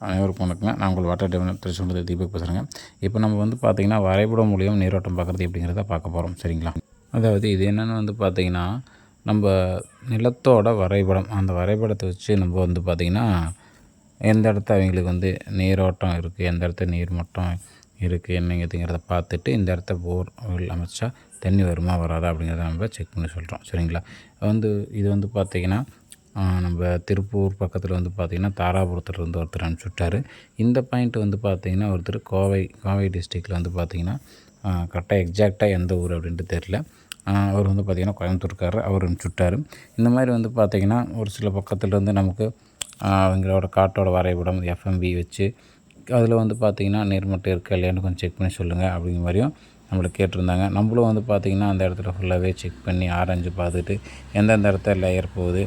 அனைவருக்கும் வணக்கங்க நான் உங்கள் வாட்டர் டெவலப் திருச்செந்தூர் தீபக் பேசுகிறேங்க இப்போ நம்ம வந்து பார்த்திங்கன்னா வரைபடம் மூலியம் நீரோட்டம் பார்க்குறது அப்படிங்கிறத பார்க்க போகிறோம் சரிங்களா? அதாவது இது என்னென்னு வந்து பார்த்திங்கன்னா நம்ம நிலத்தோட வரைபடம் அந்த வரைபடத்தை வச்சு நம்ம வந்து பார்த்திங்கன்னா எந்த இடத்த அவங்களுக்கு வந்து நீரோட்டம் இருக்குது எந்த இடத்த நீர் மட்டம் இருக்குது என்னங்கிறதுங்கிறத பார்த்துட்டு இந்த இடத்த போர் அமைச்சா தண்ணி வருமா வராதா அப்படிங்கிறத நம்ம செக் பண்ணி சொல்கிறோம் சரிங்களா? வந்து இது வந்து பார்த்திங்கன்னா நம்ம திருப்பூர் பக்கத்தில் வந்து பார்த்திங்கன்னா தாராபுரத்தில் இருந்து ஒருத்தர் விட்டார் இந்த பாயிண்ட் வந்து பார்த்திங்கன்னா ஒருத்தர் கோவை கோவை டிஸ்ட்ரிக்டில் வந்து பார்த்திங்கன்னா கரெக்டாக எக்ஸாக்டாக எந்த ஊர் அப்படின்ட்டு தெரில அவர் வந்து பார்த்திங்கன்னா கோயம்புத்தூர்காரர் அவர் அனுப்பிச்சுட்டார். இந்த மாதிரி வந்து பார்த்திங்கன்னா ஒரு சில பக்கத்தில் இருந்து நமக்கு அவங்களோட காட்டோட வரைபடம் எஃப்எம்பி வச்சு அதில் வந்து பார்த்திங்கன்னா நேர்மட்டம் இருக்கா இல்லையான்னு கொஞ்சம் செக் பண்ணி சொல்லுங்கள் அப்படிங்கிற மாதிரியும் நம்மளை கேட்டிருந்தாங்க. நம்மளும் வந்து பார்த்திங்கன்னா அந்த இடத்துல ஃபுல்லாகவே செக் பண்ணி ஆராய்ஞ்சு பார்த்துட்டு எந்தெந்த இடத்துல லேயர் போகுது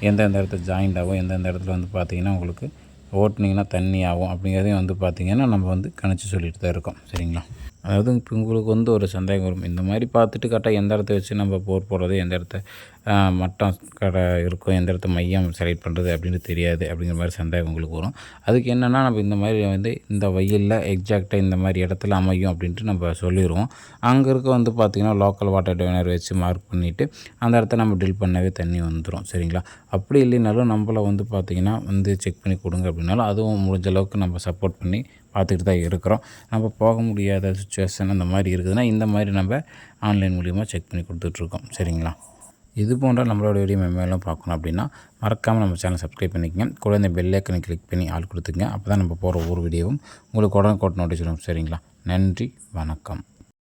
எந்தெந்த இடத்துல ஜாயிண்ட் ஆகும் எந்தெந்த இடத்துல வந்து பார்த்திங்கன்னா உங்களுக்கு ஓட்டினீங்கன்னா தண்ணி ஆகும் அப்படிங்கிறதையும் வந்து பார்த்திங்கன்னா நம்ம வந்து கணிச்சு சொல்லிட்டு தான் இருக்கோம். சரிங்களா? அதாவது இப்போ உங்களுக்கு வந்து ஒரு சந்தேகம் வரும். இந்த மாதிரி பார்த்துட்டு கரெக்டாக எந்த இடத்த வச்சு நம்ம போர் போடுறது எந்த இடத்த மட்டம் கடை இருக்கும் எந்த இடத்த மையம் செலக்ட் பண்ணுறது அப்படின்னு தெரியாது அப்படிங்கிற மாதிரி சந்தேகம் உங்களுக்கு வரும். அதுக்கு என்னென்னா நம்ம இந்த மாதிரி வந்து இந்த வயலில் எக்ஸாக்டாக இந்த மாதிரி இடத்துல அமையும் அப்படின்ட்டு நம்ம சொல்லிடுவோம் அங்கே இருக்க வந்து பார்த்திங்கன்னா லோக்கல் வாட்டர் டிவைனர் வச்சு மார்க் பண்ணிவிட்டு அந்த இடத்த நம்ம ட்ரில் பண்ணவே தண்ணி வந்துடும் சரிங்களா? அப்படி இல்லைனாலும் நம்மளை வந்து பார்த்திங்கன்னா வந்து செக் பண்ணி கொடுங்க அப்படின்னாலும் அதுவும் முடிஞ்ச அளவுக்கு நம்ம சப்போர்ட் பண்ணி பார்த்துக்கிட்டு தான் இருக்கிறோம். நம்ம போக முடியாத சுச்சுவேஷன் அந்த மாதிரி இருக்குதுன்னா இந்த மாதிரி நம்ம ஆன்லைன் மூலிமா செக் பண்ணி கொடுத்துட்ருக்கோம் சரிங்களா? இது போன்ற நம்மளோட வீடியோ மேலும் பார்க்கணும் அப்படின்னா மறக்காமல் நம்ம சேனல் சப்ஸ்கிரைப் பண்ணிக்கங்க. கூட இந்த பெல்லைக்கனை கிளிக் பண்ணி ஆள் கொடுத்துங்க அப்போ தான் நம்ம போகிற ஒவ்வொரு வீடியோவும் உங்களுக்கு உடனே கோட் நோட்டீஸ் வரும். சரிங்களா? நன்றி வணக்கம்.